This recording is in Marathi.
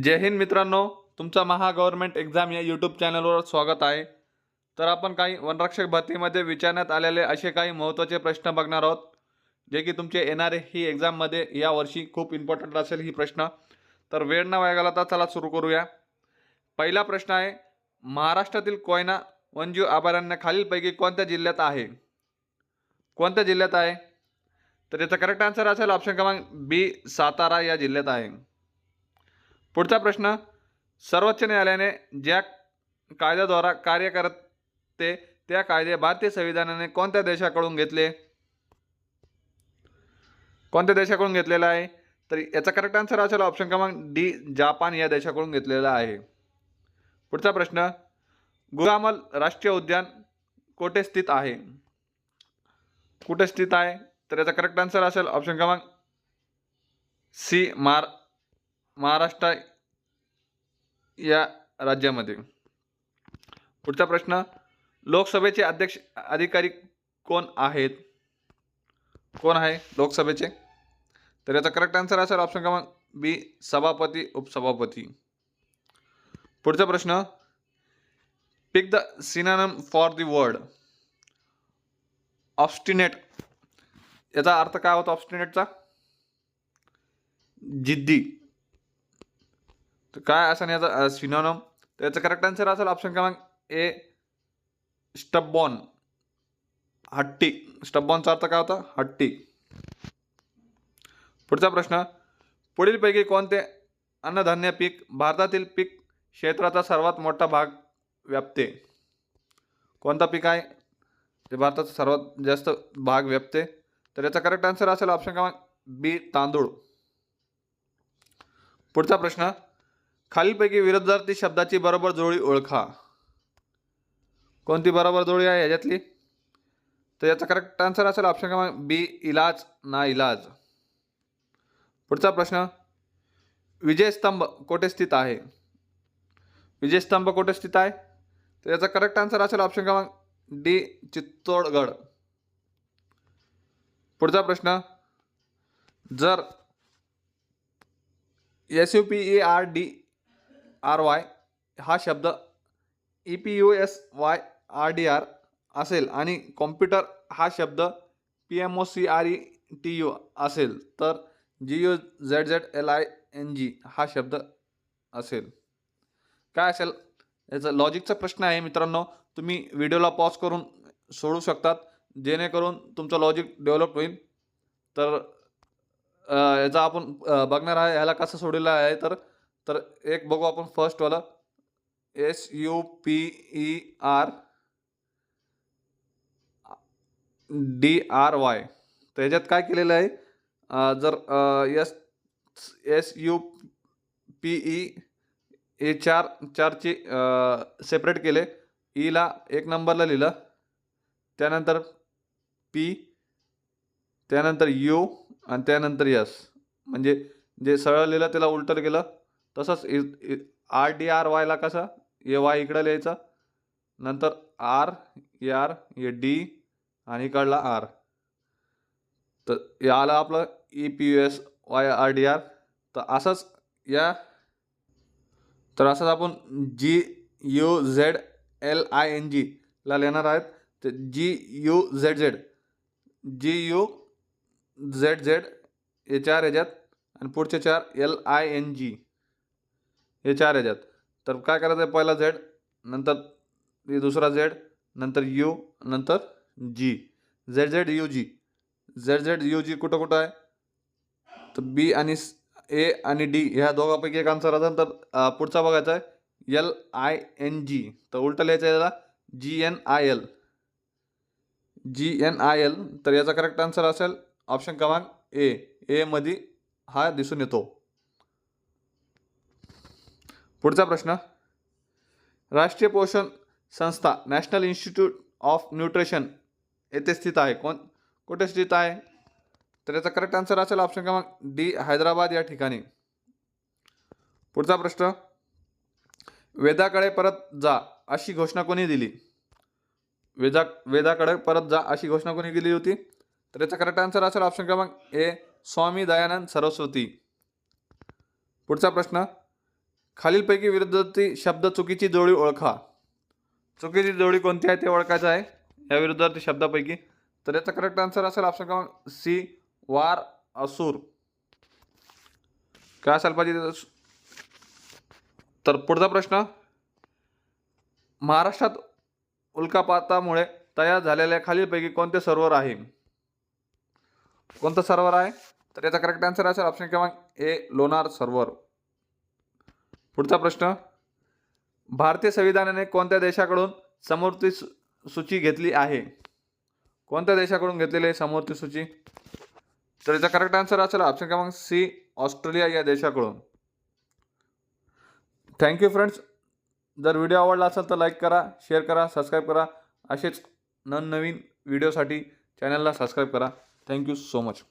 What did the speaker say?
जय हिंद मित्रांनो तुमचा महा गव्हर्नमेंट एक्झाम या यूट्यूब चॅनलवर स्वागत आहे. तर आपण काही वनरक्षक भरतीमध्ये विचारण्यात आलेले असे काही महत्त्वाचे प्रश्न बघणार आहोत जे की तुमचे येणारे ही एक्झाममध्ये यावर्षी खूप इम्पॉर्टंट असेल ही प्रश्न. तर वेळ न वाया तर चला सुरू करूया. पहिला प्रश्न आहे महाराष्ट्रातील कोयना वन्यजीव अभयारण्य खालीलपैकी कोणत्या जिल्ह्यात आहे? कोणत्या जिल्ह्यात आहे? तर याचा करेक्ट आन्सर असेल ऑप्शन क्रमांक बी सातारा या जिल्ह्यात आहे. पुढचा प्रश्न सर्वोच्च न्यायालयाने ज्या कायद्याद्वारा कार्य करते त्या कायदे भारतीय संविधानाने कोणत्या देशाकडून घेतले? कोणत्या देशाकडून घेतलेला आहे? तर याचा करेक्ट आन्सर असेल ऑप्शन क्रमांक डी जापान या देशाकडून घेतलेला आहे. पुढचा प्रश्न गुगामल राष्ट्रीय उद्यान कोठे स्थित आहे? कुठे स्थित आहे? तर याचा करेक्ट आन्सर असेल ऑप्शन क्रमांक सी मार महाराष्ट्र या राज्यामध्ये. पुढचा प्रश्न लोकसभेचे अध्यक्ष अधिकारी कोण आहेत? कोण आहे लोकसभेचे? तर याचा करेक्ट आन्सर असेल ऑप्शन क्रमांक बी सभापती उपसभापती. पुढचा प्रश्न pick the synonym for the word obstinate याचा अर्थ काय होता ऑब्स्टिनेटचा जिद्दी. तर काय असं याचा सिनोनम तर याचं करेक्ट आन्सर असेल ऑप्शन क्रमांक ए स्टबॉन हट्टी. स्टबॉनचा अर्थ काय होता? हट्टी. पुढचा प्रश्न. पुढीलपैकी कोणते अन्नधान्य पीक भारतातील पीक क्षेत्राचा सर्वात मोठा भाग व्यापते? कोणता पीक आहे? ते भारताचा सर्वात जास्त भाग व्यापते. तर याचा करेक्ट आन्सर असेल ऑप्शन क्रमांक बी तांदूळ. पुढचा प्रश्न. खालीलपैकी विरुद्धार्थी शब्दाची बरोबर जोडी ओळखा. कोणती बरोबर जोडी आहे याच्यातली? तर याचा करेक्ट आन्सर असेल ऑप्शन क्रमांक बी इलाज ना इलाज. पुढचा प्रश्न विजयस्तंभ कोठे स्थित आहे? विजयस्तंभ कोठे स्थित आहे? तर याचा करेक्ट आन्सर असेल ऑप्शन क्रमांक डी चित्तोडगड. पुढचा प्रश्न जर S U P A R D R Y हा शब्द E P U S Y R D R असेल आणि कॉम्प्युटर हा शब्द P M O C R E T U असेल तर G U Z Z L I N G हा शब्द असेल. काय असेल? याचा लॉजिकचा प्रश्न आहे मित्रांनो. तुम्ही व्हिडिओला पॉज करून सोडू शकतात. जेणेकरून तुमचं लॉजिक डेव्हलप होईल. तर याचा आपण बघणार आहे ह्याला कसं सोडलेलं आहे तर तर एक बघू आपण फर्स्टवाला S U P E R D R Y तर ह्याच्यात काय केलेलं आहे? जर S S U P E A चार चारची सेपरेट केले. E ईला एक नंबरला लिहिलं. त्यानंतर पी त्यानंतर यू आणि त्यानंतर यस म्हणजे जे सरळ लिहिलं त्याला उलटं केलं. तसंच इ आर डी आर वायला कसं? ए वाय इकडं लिहायचं. नंतर R A R A D आणि इकडला आर. तर याला आलं आपलं E P U S Y R D R. तर असंच या. तर असंच आपण G U Z L I N जीला लिहिणार आहेत. तर G U Z Z. G U Z Z हे चार ह्याच्यात आणि पुढचे चार एल आय एन जी. हे चार ह्याच्यात तर काय करायचं आहे पहिला झेड नंतर दुसरा झेड नंतर यू नंतर G. Z Z U G Z Z U G कुठं कुठं आहे? तर बी आणि ए आणि डी ह्या दोघांपैकी एक आन्सर असेल तर पुढचा बघायचा आहे. एल आय एन जी तर उलटं लिहायचं आहे याला G N I L G N I L तर याचा करेक्ट आन्सर असेल ऑप्शन क्रमांक ए एमध्ये हा दिसून येतो. पुढचा प्रश्न. राष्ट्रीय पोषण संस्था नॅशनल इन्स्टिट्यूट ऑफ न्यूट्रिशन येथे स्थित आहे. कोण? कुठे स्थित आहे? तर याचा करेक्ट आन्सर असेल ऑप्शन क्रमांक डी हैदराबाद या ठिकाणी. पुढचा प्रश्न. वेदाकडे परत जा अशी घोषणा कोणी दिली? वेदा वेदाकडे परत जा अशी घोषणा कोणी दिली होती? तर याचा करेक्ट आन्सर असेल ऑप्शन क्रमांक ए स्वामी दयानंद सरस्वती. पुढचा प्रश्न. खालीलपैकी विरुद्धार्थी शब्द चुकीची जोडी ओळखा. चुकीची जोडी कोणती आहे ते ओळखायचं आहे? या विरुद्धार्थी शब्दापैकी. तर याचा करेक्ट आन्सर असेल ऑप्शन क्रमांक सी वार असूर. काय असायला पाहिजे त्याचं? तर पुढचा प्रश्न. महाराष्ट्रात उल्कापातामुळे तयार झालेल्या खालीलपैकी कोणते सर्व्हर आहे? कोणतं सर्व्हर आहे? तर याचा करेक्ट आन्सर असेल ऑप्शन क्रमांक ए लोणार सर्व्हर पुढचा प्रश्न. भारतीय संविधानाने कोणत्या देशाकडून समवर्ती सु सूची घेतली आहे? कोणत्या देशाकडून घेतलेली आहे समवर्ती सूची? तर याचा करेक्ट आन्सर असेल ऑप्शन क्रमांक सी ऑस्ट्रेलिया या देशाकडून. थँक्यू फ्रेंड्स जर व्हिडिओ आवडला असेल तर लाईक करा शेअर करा सबस्क्राईब करा. असेच नवनवीन व्हिडिओसाठी चॅनलला सबस्क्राईब करा. Thank you so much